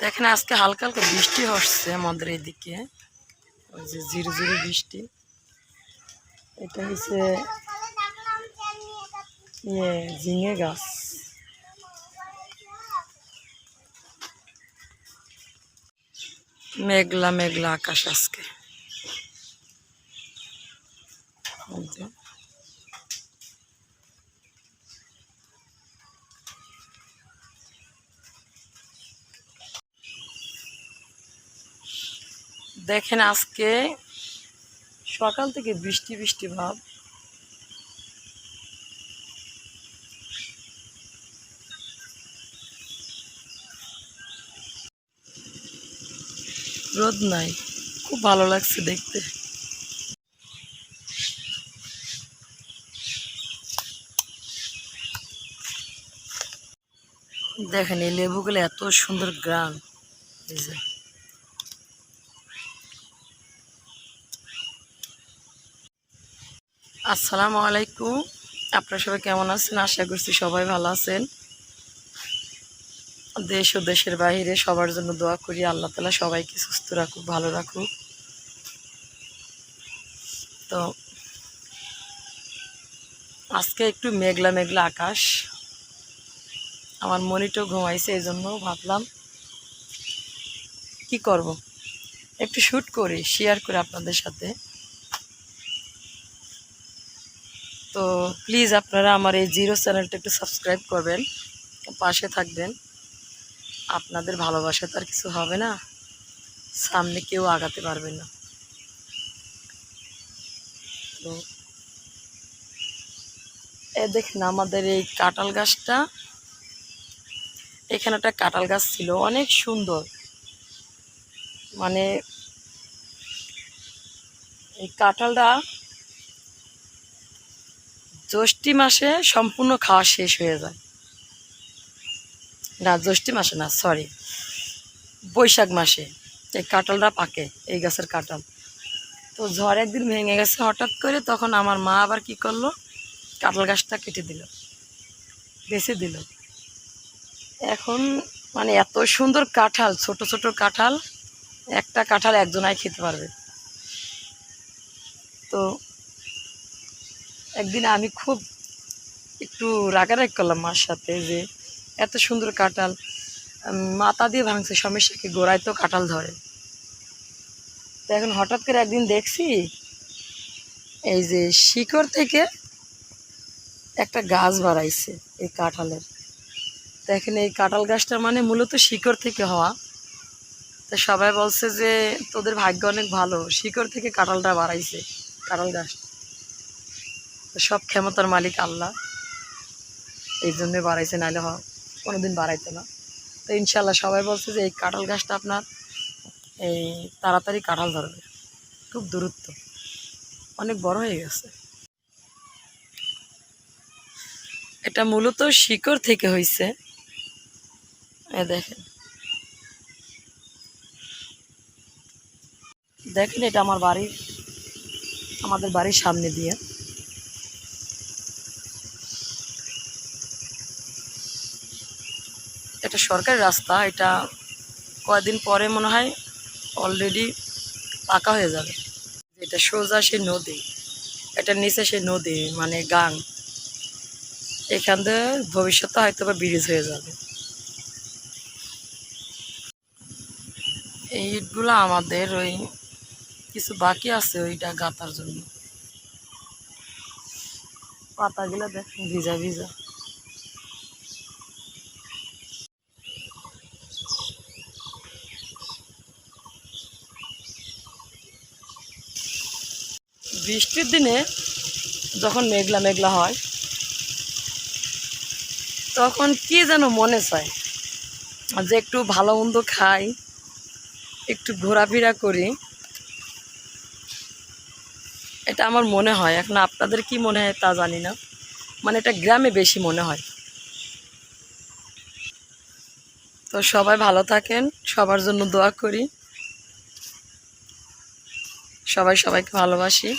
দেখেন আজকে হালকা হালকা বৃষ্টি হচ্ছে আমাদের এদিকে। ওই যে জিরো বৃষ্টি। এটা হচ্ছে ইয়ে ঝিঙে গাছ। মেঘলা মেঘলা আকাশ আজকে। দেখেন আজকে সকাল থেকে বৃষ্টি বৃষ্টি ভাব। রোদ নাই, খুব ভালো লাগছে দেখতে। দেখেন এই লেবুগুলো এত সুন্দর গ্রাম এই যে। আসসালামু আলাইকুম। আপনারা সবাই কেমন আছেন? আশা করছি সবাই ভালো আছেন। দেশ ও দেশের বাইরে সবার জন্য দোয়া করি, আল্লাহ তালা সবাইকে সুস্থ রাখুক, ভালো রাখুক। তো, আজকে একটু মেঘলা মেঘলা আকাশ। আমার মনিটও ঘুমাইছে এই জন্য ভাবলাম কি করব? একটু শ্যুট করি শেয়ার করে আপনাদের সাথে। তো প্লিজ আপনারা আমার এই জিরো চ্যানেলটা একটু সাবস্ক্রাইব করবেন, পাশে থাকবেন। আপনাদের ভালোবাসা তো আর কিছু হবে না, সামনে কেউ আগাতে পারবে না। তো এ দেখেন আমাদের এই কাঁঠাল গাছটা, এখানে একটা কাঁঠাল গাছ ছিল, অনেক সুন্দর। মানে এই কাঁঠালটা জ্যৈষ্ঠী মাসে সম্পূর্ণ খাওয়া শেষ হয়ে যায়। না, জ্যৈষ্ঠী মাসে না সরি বৈশাখ মাসে। এই কাঁঠালটা পাকে, এই গাছের কাঁঠাল। তো ঝড় একদিন ভেঙে গেছে হঠাৎ করে, তখন আমার মা আবার কি করল? কাঁঠাল গাছটা কেটে দিল, বেছে দিল। এখন মানে এত সুন্দর কাঁঠাল, ছোট ছোট কাঁঠাল, একটা কাঁঠাল একজনাই খেতে পারবে। তো একদিন আমি খুব একটু রাগারাগ করলাম মার সাথে যে এত সুন্দর কাঁঠাল মাথা দিয়ে ভাঙছে সমস্যা কি গোড়ায় তো কাঁঠাল ধরে। তো এখন হঠাৎ করে একদিন দেখছি, এই যে শিকড় থেকে একটা গাছ বাড়াইছে এই কাঁঠালের। দেখেন এই কাঁঠাল গাছটা মানে মূলত শিকড় থেকে হওয়া। তো সবাই বলছে যে তোদের ভাগ্য অনেক ভালো, শিকড় থেকে কাঁঠালটা বাড়াইছে, কাঁঠাল গাছ। তো সব ক্ষমতার মালিক আল্লাহ। এই জন্যে বাড়াইছে নাহলে হ, কোনোদিন বাড়াইতো না। তো ইনশাল্লাহ সবাই বলছে যে, এই কাঁঠাল গাছটা আপনার, এই তাড়াতাড়ি কাঁঠাল ধরবে। খুব দূরত্ব। অনেক বড় হয়ে গেছে। এটা মূলত শিকড় থেকে হয়েছে এ দেখেন। দেখেন এটা আমার বাড়ির, আমাদের বাড়ির সামনে দিয়ে। এটা সরকারি রাস্তা, এটা কয়েকদিন পরে মনে হয় অলরেডি পাকা হয়ে যাবে। এটা সোজা সে নদী এটার নিচে সে নদী মানে গাং, এখান থেকে ভবিষ্যতে হয়তো বা ব্রিজ হয়ে যাবে। এই ইটগুলো আমাদের ওই কিছু বাকি আছে ওইটা গাতার জন্য। পাতাগুলো দেখেন ভিজা ভিজা। বৃষ্টির দিনে যখন মেঘলা মেঘলা হয়, তখন কি যেন মনে চায়, যে একটু ভালো মন্দ খাই, একটু ঘোরাফেরা করি। এটা আমার মনে হয়। এখন আপনাদের কি মনে হয় তা জানি না। মানে এটা গ্রামে বেশি মনে হয়। তো সবাই ভালো থাকেন, সবার জন্য দোয়া করি। সবাই সবাইকে ভালোবাসি।